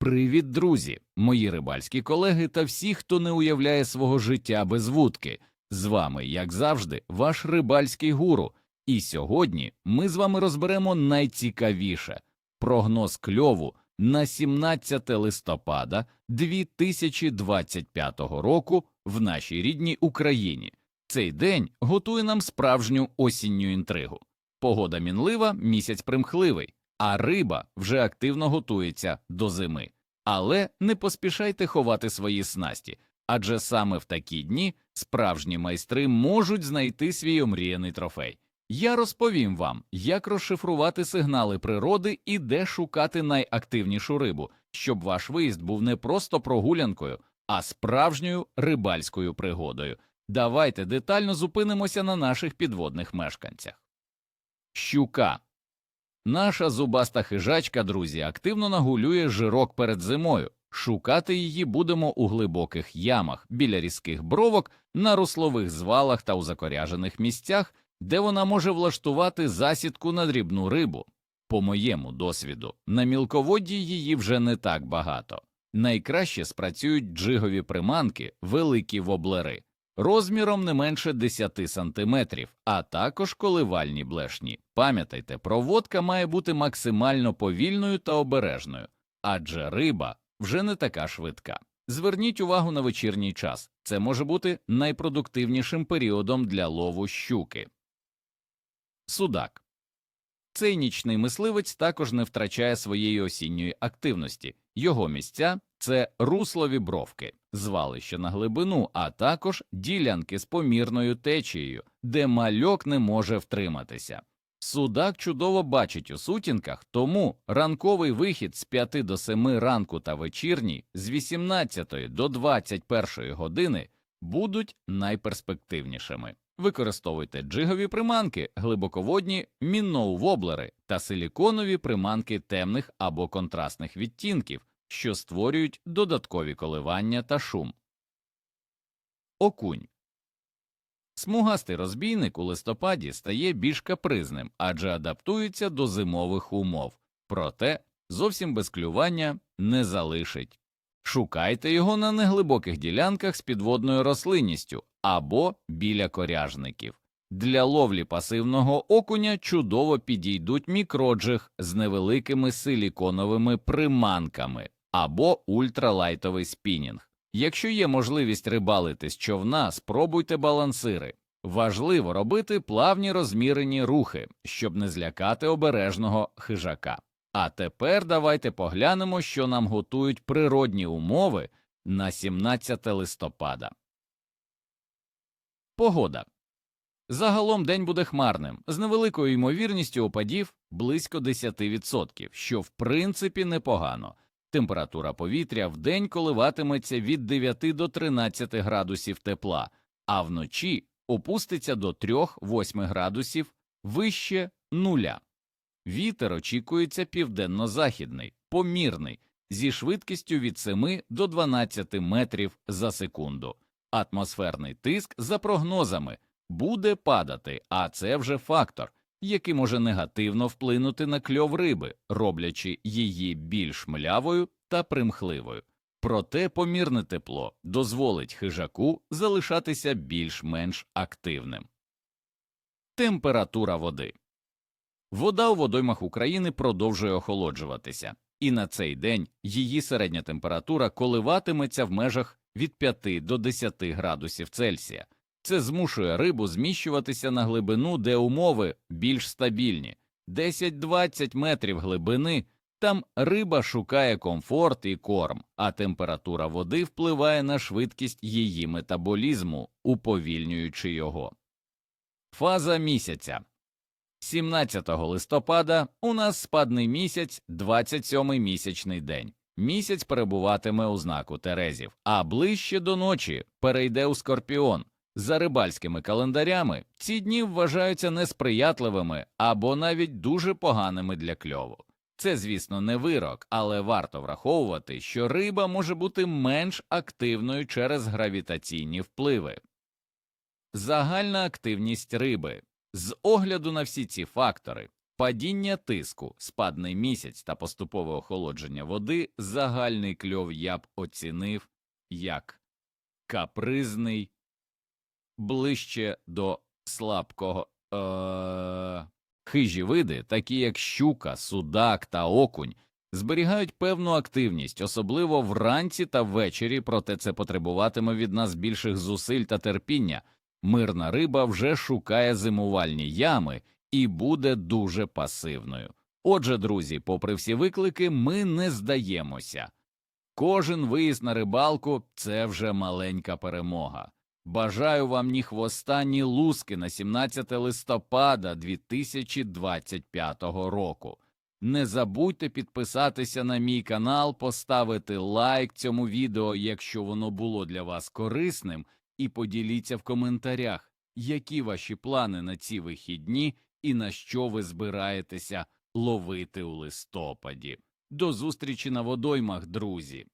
Привіт, друзі, мої рибальські колеги та всі, хто не уявляє свого життя без вудки. З вами, як завжди, ваш рибальський гуру. І сьогодні ми з вами розберемо найцікавіше прогноз кльову на 17 листопада 2025 року в нашій рідній Україні. Цей день готує нам справжню осінню інтригу. Погода мінлива, місяць примхливий, а риба вже активно готується до зими. Але не поспішайте ховати свої снасті, адже саме в такі дні справжні майстри можуть знайти свій омріяний трофей. Я розповім вам, як розшифрувати сигнали природи і де шукати найактивнішу рибу, щоб ваш виїзд був не просто прогулянкою, а справжньою рибальською пригодою. Давайте детально зупинимося на наших підводних мешканцях. Щука. Наша зубаста хижачка, друзі, активно нагулює жирок перед зимою. Шукати її будемо у глибоких ямах, біля різких бровок, на руслових звалах та у закоряжених місцях, де вона може влаштувати засідку на дрібну рибу. По моєму досвіду, на мілководді її вже не так багато. Найкраще спрацюють джигові приманки, великі воблери, розміром не менше 10 сантиметрів, а також коливальні блешні. Пам'ятайте, проводка має бути максимально повільною та обережною, адже риба вже не така швидка. Зверніть увагу на вечірній час, це може бути найпродуктивнішим періодом для лову щуки. Судак. Цей нічний мисливець також не втрачає своєї осінньої активності. Його місця це руслові бровки, звалище на глибину, а також ділянки з помірною течією, де мальок не може втриматися. Судак чудово бачить у сутінках, тому ранковий вихід з 5 до 7 ранку та вечірній з 18 до 21 години будуть найперспективнішими. Використовуйте джигові приманки, глибоководні мінноу-воблери та силіконові приманки темних або контрастних відтінків, що створюють додаткові коливання та шум. Окунь. Смугастий розбійник у листопаді стає більш капризним, адже адаптується до зимових умов, проте зовсім без клювання не залишить. Шукайте його на неглибоких ділянках з підводною рослинністю або біля коряжників. Для ловлі пасивного окуня чудово підійдуть мікроджиг з невеликими силіконовими приманками або ультралайтовий спінінг. Якщо є можливість рибалити з човна, спробуйте балансири. Важливо робити плавні розмірені рухи, щоб не злякати обережного хижака. А тепер давайте поглянемо, що нам готують природні умови на 17 листопада. Погода. Загалом день буде хмарним, з невеликою ймовірністю опадів близько 10%, що в принципі непогано. Температура повітря вдень коливатиметься від 9 до 13 градусів тепла, а вночі опуститься до 3-8 градусів вище нуля. Вітер очікується південно-західний, помірний, зі швидкістю від 7 до 12 метрів за секунду. Атмосферний тиск, за прогнозами, буде падати, а це вже фактор, який може негативно вплинути на кльов риби, роблячи її більш млявою та примхливою. Проте помірне тепло дозволить хижаку залишатися більш-менш активним. Температура води Вода у водоймах України продовжує охолоджуватися, і на цей день її середня температура коливатиметься в межах від 5 до 10 градусів Цельсія. Це змушує рибу зміщуватися на глибину, де умови більш стабільні 10-20 метрів глибини. Там риба шукає комфорт і корм, а температура води впливає на швидкість її метаболізму, уповільнюючи його. Фаза місяця 17 листопада у нас спадний місяць, 27-й місячний день. Місяць перебуватиме у знаку Терезів, а ближче до ночі перейде у Скорпіон. За рибальськими календарями ці дні вважаються несприятливими або навіть дуже поганими для кльову. Це, звісно, не вирок, але варто враховувати, що риба може бути менш активною через гравітаційні впливи. Загальна активність риби з огляду на всі ці фактори Падіння тиску, спадний місяць та поступове охолодження води загальний кльов я б оцінив як капризний, ближче до слабкого. Е- хижі види, такі як щука, судак та окунь, зберігають певну активність, особливо вранці та ввечері, проте це потребуватиме від нас більших зусиль та терпіння. Мирна риба вже шукає зимувальні ями і буде дуже пасивною. Отже, друзі, попри всі виклики, ми не здаємося. Кожен виїзд на рибалку це вже маленька перемога. Бажаю вам ні хвоста, ні луски на 17 листопада 2025 року. Не забудьте підписатися на мій канал, поставити лайк цьому відео, якщо воно було для вас корисним, і поділіться в коментарях, які ваші плани на ці вихідні і на що ви збираєтеся ловити у листопаді. До зустрічі на водоймах, друзі!